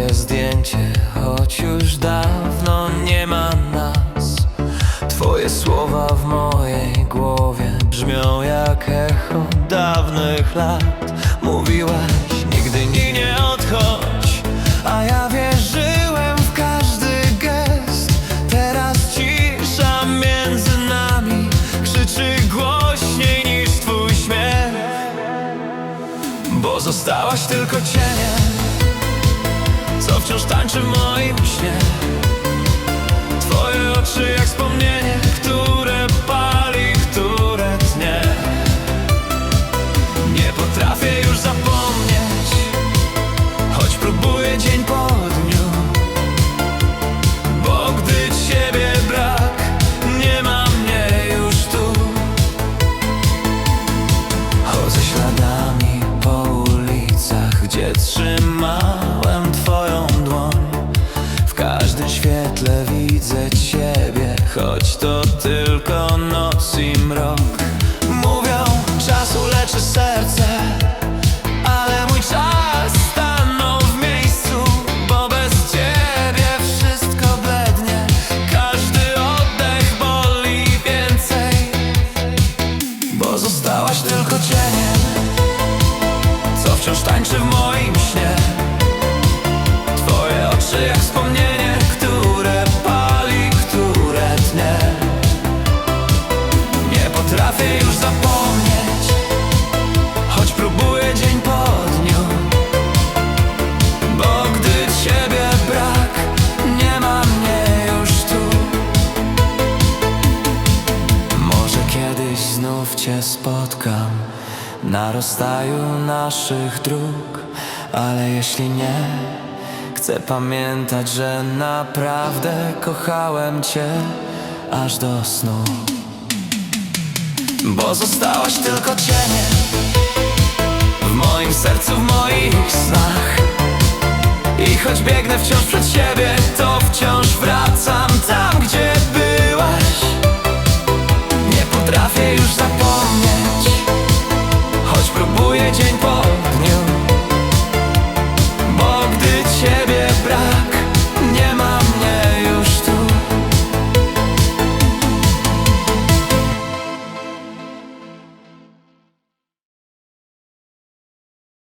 twoje zdjęcie, choć już dawno nie ma nas. Twoje słowa w mojej głowie brzmią jak echo dawnych lat. Mówiłaś, nigdy nie, odchodź, a ja wierzyłem w każdy gest. Teraz cisza między nami krzyczy głośniej niż twój śmiech. Bo zostałaś tylko cieniem Co wciąż tańczy w moim śnie? Twoje oczy jak wspomnienie Które pali, które tnie. Nie potrafię już zapomnieć Choć próbuję dzień po dniu. Bo gdy ciebie brak Nie ma mnie już tu. Chodzę śladami po ulicach, gdzie trzymałem każdym świetle widzę ciebie, choć to tylko noc i mrok. Mówią, czas uleczy serce, ale mój czas stanął w miejscu Bo bez ciebie wszystko blednie, każdy oddech boli więcej bo zostałaś tylko cieniem. Co wciąż tańczy w moim śnie? Twoje oczy jak wspomnienie znów Cię spotkam na rozstaju naszych dróg, ale jeśli nie, chcę pamiętać, że naprawdę kochałem Cię aż do snu. Bo zostałaś tylko cieniem w moim sercu, w moich snach. I choć biegnę wciąż przed siebie, to wciąż wracam 前方